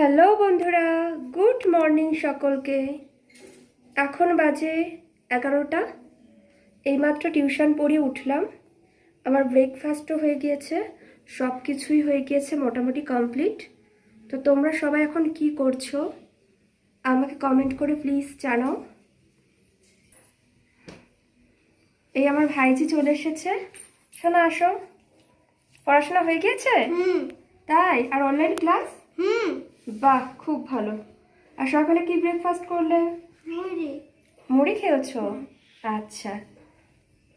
Hello বন্ধুরা good morning সকলকে। এখন বাজে এগারোটা। এইমাত্র টিউশন পড়িয়ে উঠলাম। আমার ব্রেকফাস্টও হয়ে গিয়েছে সব কিছুই হয়ে গিয়েছে মোটামুটি কমপ্লিট তো তোমরা সবাই এখন কি করছ? আমাকে কমেন্ট করে প্লিজ জানাও। এই আমার ভাইজি চলে এসেছে। শোনা আসো। পড়াশোনা হয়ে গিয়েছে? তাই? আর অনলাইন ক্লাস হুম। বাহ খুব ভালো। আর সকালে কি ব্রেকফাস্ট করলে? মুড়ি। মুড়ি খেয়েছো? আচ্ছা।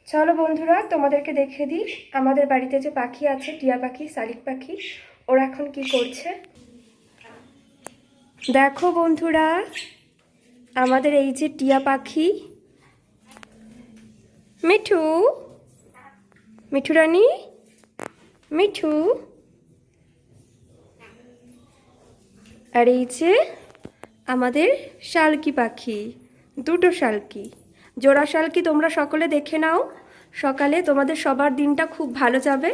চলো বন্ধুরা তোমাদেরকে দেখে দিই আমাদের বাড়িতে যে পাখি আছে টিয়া পাখি শালিক পাখি ওরা এখন কি করছে? দেখো বন্ধুরা আমাদের এই যে টিয়া পাখি। মিঠু? মিঠু রানী মিঠু? আর এই যে আমাদের শালকি পাখি, দুটো শালকি। জোড়া শালকি তোমরা সকলে দেখে নাও, সকালে তোমাদের সবার দিনটা খুব ভালো যাবে।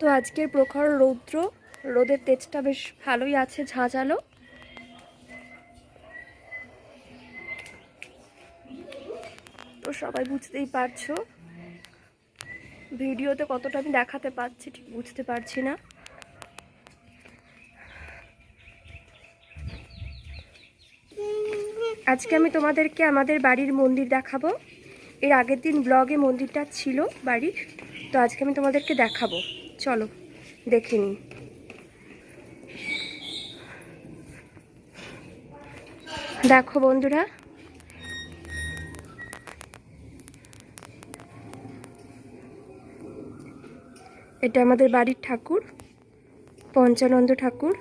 তো আজকের প্রখর রৌদ্র, রোদের তেজটা বেশ ভালোই আছে, ঝাঁঝালো। সবাই বুঝতেই পারছ। ভিডিওতে কতটা আমি দেখাতে পারছি ঠিক বুঝতে পারছি না। আজকে আমি তোমাদেরকে আমাদের বাড়ির মন্দির দেখাবো। এর আগের দিন ব্লগে মন্দিরটা ছিল বাড়ির, তো আজকে আমি তোমাদেরকে দেখাবো। চলো, দেখে নিই। দেখো বন্ধুরা এটা আমাদের বাড়ির ঠাকুর পঞ্চানন্দ ঠাকুর।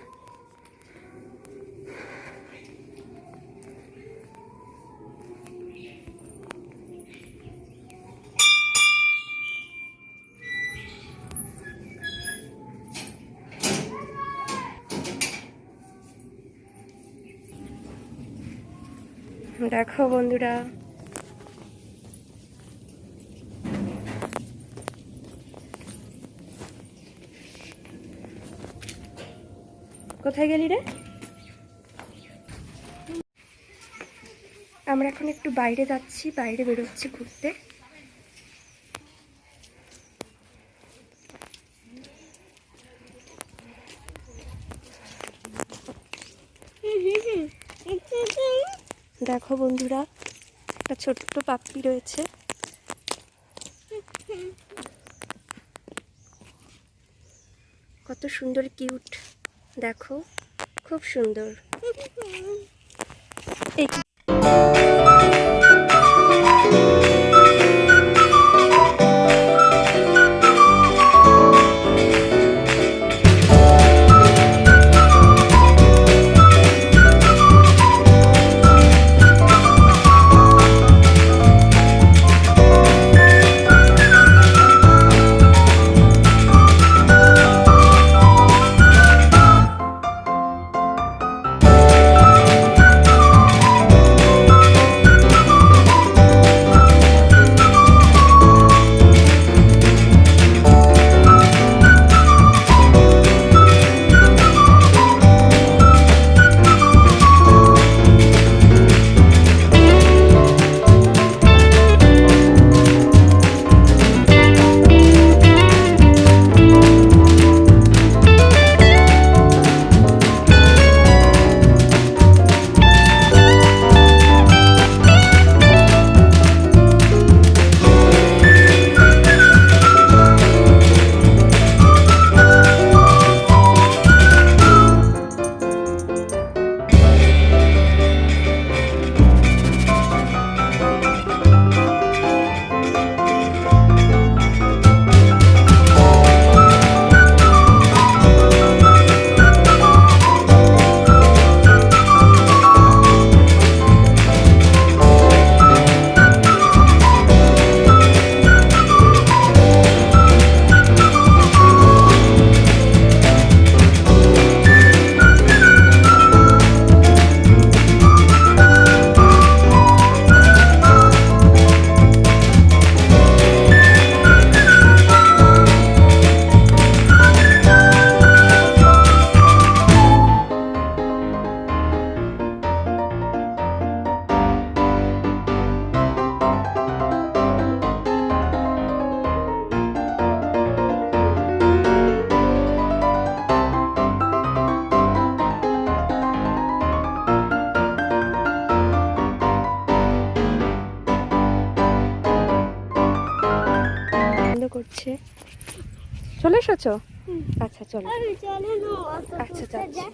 দেখো বন্ধুরা কোথায় গেলি রে? আমরা এখন একটু বাইরে যাচ্ছি, বাইরে বেরোচ্ছি ঘুরতে। দেখো বন্ধুরা, একটা ছোট্ট পাপ্পি রয়েছে। কত সুন্দর, কিউট। দেখো খুব সুন্দর। এই চলে এসেছ? আচ্ছা চলো। আচ্ছা যাচ্ছি।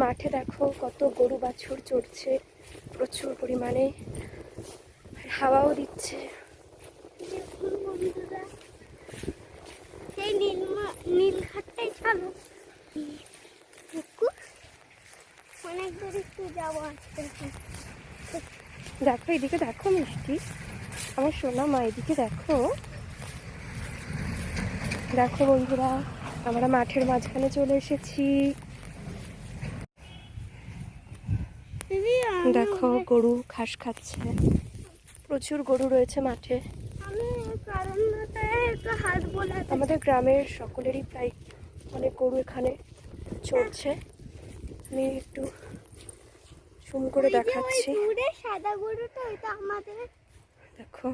মাঠে দেখো কত গরু বাছুর চড়ছে প্রচুর পরিমাণে হাওয়াও দিচ্ছে। দেখুন বন্ধুরা সেই নীল নীল ঘাটটাই চলো অনেক দূর একটু যাব। দেখো এদিকে দেখো মিষ্টি। আমার সোনা মা এদিকে দেখো। দেখো বন্ধুরা আমরা মাঠের মাঝখানে চলে এসেছি। দেখো গরু ঘাস খাচ্ছে। প্রচুর গরু রয়েছে মাঠে। আমাদের গ্রামের সকলেরই প্রায় অনেক গরু এখানে চড়ছে। আমি একটু জুম করে দেখাচ্ছি। দেখো।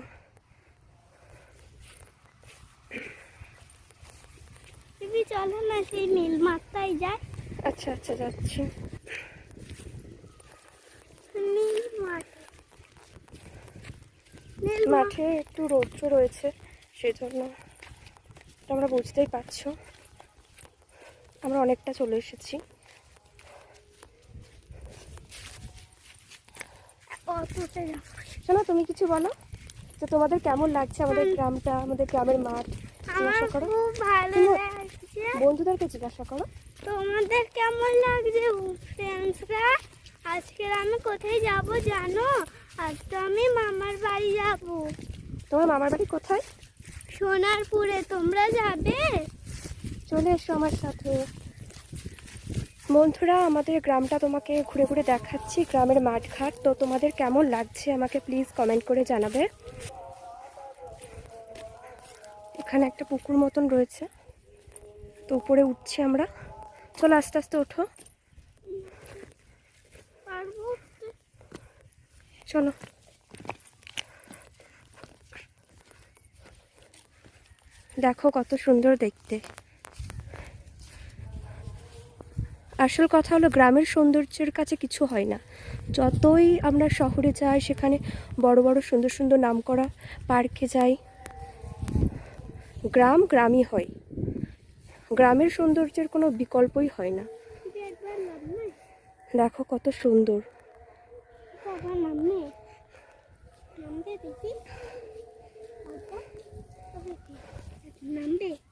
দিদি চলো না সেই নীল মাঠটাই যায় আচ্ছা আচ্ছা যাচ্ছি। নীল মাঠ নীল মাঠে একটু রৌদ্র রয়েছে সেই জন্য তোমরা বুঝতেই পারছ। আমরা অনেকটা চলে এসেছি। শোনো তুমি কিছু বলো যে তোমাদের কেমন লাগছে আমাদের গ্রামটা আমাদের গ্রামের মাঠ? জিজ্ঞাসা করো। খুব ভালো লাগছে। বন্ধুদেরকে জিজ্ঞাসা করো। তোমাদের কেমন লাগছে ফ্রেন্ডসরা আজকে আমি কোথায় যাব জানো? আজ তো আমি মামার বাড়ি যাব। তোমার মামার বাড়ি কোথায়? সোনারপুরে। তোমরা যাবে? চলে এসো আমার সাথে। বন্ধুরা আমাদের গ্রামটা তোমাকে ঘুরে ঘুরে দেখাচ্ছি গ্রামের মাঠঘাট। তো তোমাদের কেমন লাগছে আমাকে প্লিজ কমেন্ট করে জানাবে। এখানে একটা পুকুর মতন রয়েছে। তো উপরে উঠছি আমরা। চলো আস্তে আস্তে ওঠো। চলো। দেখো কত সুন্দর দেখতে। আসল কথা হলো গ্রামের সৌন্দর্যের কাছে কিছু হয় না। যতই আমরা শহরে যাই সেখানে বড় বড় সুন্দর সুন্দর নামকরা পার্কে যাই গ্রাম গ্রামই হয়। গ্রামের সৌন্দর্যের কোনো বিকল্পই হয় না। দেখো কত সুন্দর।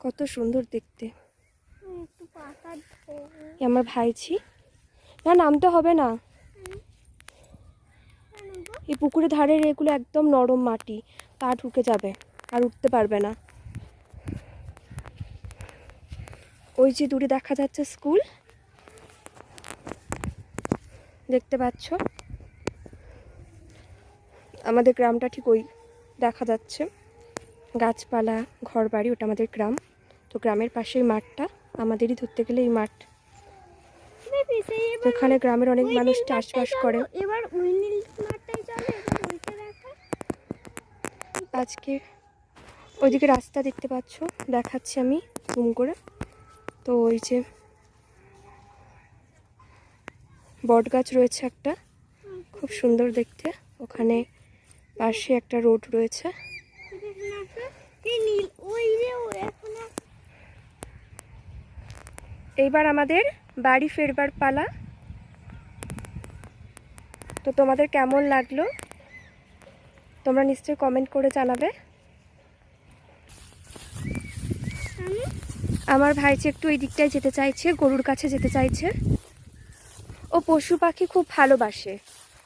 কত সুন্দর দেখতে। আমার ভাইছি না, নামতে হবে না। এই পুকুরের ধারের এগুলো একদম নরম মাটি। পা ঢুকে যাবে আর উঠতে পারবে না। ওই যে দূরে দেখা যাচ্ছে স্কুল। দেখতে পাচ্ছ? আমাদের গ্রামটা ঠিক ওই দেখা যাচ্ছে। গাছপালা ঘর বাড়ি ওটা আমাদের গ্রাম। তো গ্রামের পাশেই মাঠটা আমাদেরই ধরতে গেলে এই মাঠ। এখানে গ্রামের অনেক মানুষ চাষবাস করে। আজকে ওইদিকে রাস্তা দেখতে পাচ্ছ দেখাচ্ছি আমি জুম করে। তো ওই যে বট গাছ রয়েছে একটা, খুব সুন্দর দেখতে। ওখানে পাশে একটা রোড রয়েছে। এইবার আমাদের বাড়ি ফেরবার পালা। তো তোমাদের কেমন লাগল? তোমরা নিশ্চয়ই কমেন্ট করে জানাবে। আমার ভাইজি একটু এই দিকটায় যেতে চাইছে, গরুর কাছে যেতে চাইছে। ও পশু পাখি খুব ভালোবাসে।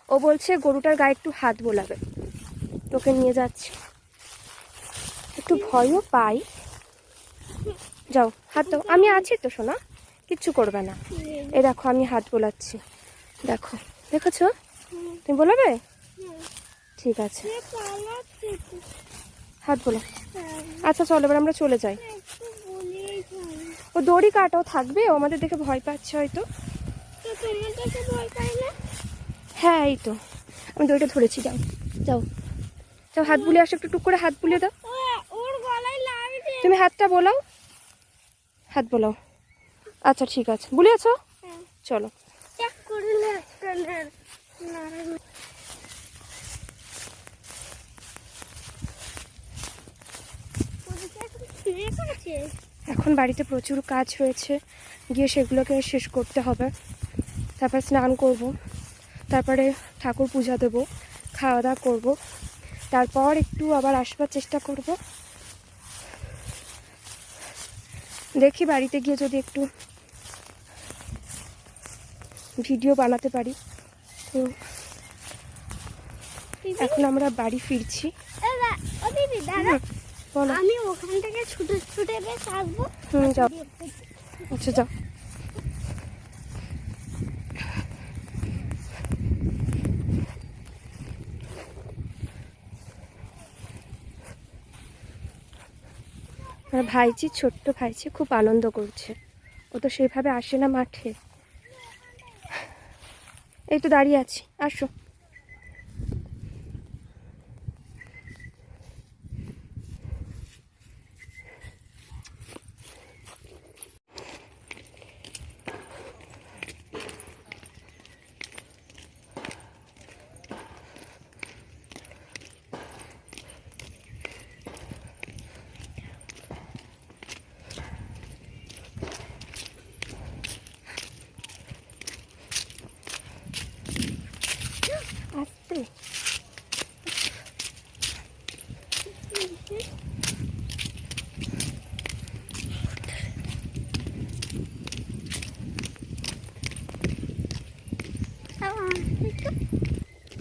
ও বলছে, গরুটার গায়ে একটু হাত বোলাবে। তোকে নিয়ে যাচ্ছি। একটু ভয়ও পাই। যাও, হাত দাও। আমি আছি তো শোনা কিচ্ছু করবে না। এ দেখো, আমি হাত বোলাচ্ছি। দেখো, দেখেছ? তুমি বলাবে? ঠিক আছে। হাত বোলা। আচ্ছা চলো, এবার আমরা চলে যাই। ও দড়ি কাটাও থাকবে ও আমাদের দেখে ভয় পাচ্ছে হয়তো। হ্যাঁ এই তো। আমি দড়িটা ধরেছি যাও যাও। যাও হাত বুলিয়ে আসো একটু টুক করে হাত বুলিয়ে দাও। তুমি হাতটা বোলাও। হাত বোলাও। আচ্ছা ঠিক আছে। বুলিয়েছো? হ্যাঁ, চলো। আছে? এখন বাড়িতে প্রচুর কাজ রয়েছে। গিয়ে সেগুলোকে শেষ করতে হবে। তারপর স্নান করব। তারপরে ঠাকুর পূজা দেব খাওয়া দাওয়া করব। তারপর একটু আবার আসবার চেষ্টা করব। দেখি বাড়িতে গিয়ে যদি একটু ভিডিও বানাতে পারি। তো এখন আমরা বাড়ি ফিরছি। বলো। আমি ওখান থেকে ছুটে ছুটে বেশ আসব হুম যাও। আচ্ছা যাও। আমার ভাইজি ছোট্ট ভাইজি খুব আনন্দ করছে। ও তো সেইভাবে আসে না মাঠে। এই তো দাঁড়িয়ে আছি। আসো আসতে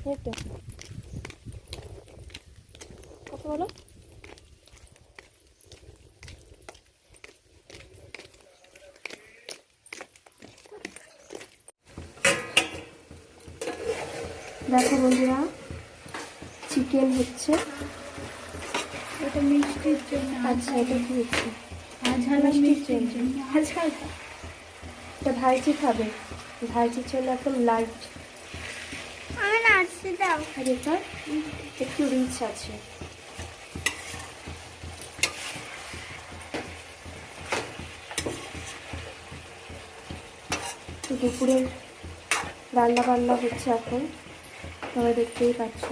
এই তো কত বলো। দেখো বন্ধুরা চিকেন হচ্ছে। এটা মিষ্টির জন্য আচ্ছা এটা কি হচ্ছে? আঝাল মিষ্টির জন্য। আঝাল এটা ভাইজি খাবে। ভাইজির জন্য একদম লাইট আমি নাচতে দাও আর এটা একটু রিচ আছে। তো দুপুরের রান্না বান্না হচ্ছে এখন সবাই দেখতেই পাচ্ছ।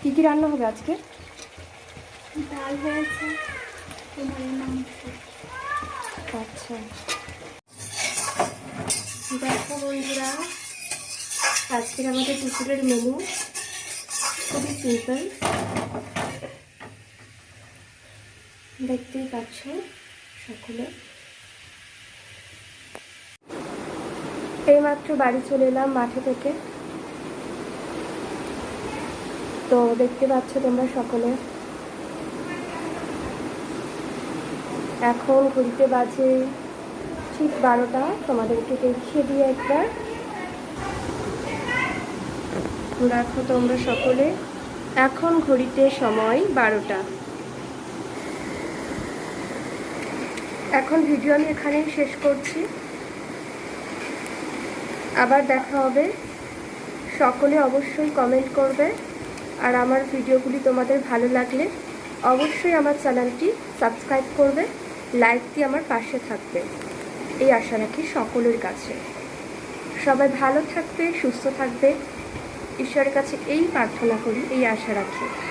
কী কী রান্না হবে আজকে? ডাল হয়েছে আচ্ছা। দেখো বন্ধুরা, আজকের আমাদের দুপুরের মেনু খুবই সিম্পল দেখতেই পাচ্ছ সকলে। এইমাত্র বাড়ি চলে এলাম মাঠে থেকে। তো দেখতে পাচ্ছ তোমরা সকলে। এখন ঘুরতে বাজে ঠিক বারোটা তোমাদেরকে দেখিয়ে দিয়ে একবার। দেখো তোমরা সকলে, এখন ঘড়িতে সময় বারোটা। এখন ভিডিও আমি এখানেই শেষ করছি। আবার দেখা হবে। সকলে অবশ্যই কমেন্ট করবে। আর আমার ভিডিওগুলি তোমাদের ভালো লাগলে অবশ্যই আমার চ্যানেলটি সাবস্ক্রাইব করবে। লাইক দিয়ে আমার পাশে থাকবে। এই আশা রাখি সকলের কাছে। সবাই ভালো থাকবে, সুস্থ থাকবে। ঈশ্বরের কাছে এই প্রার্থনা করি, এই আশা রাখি।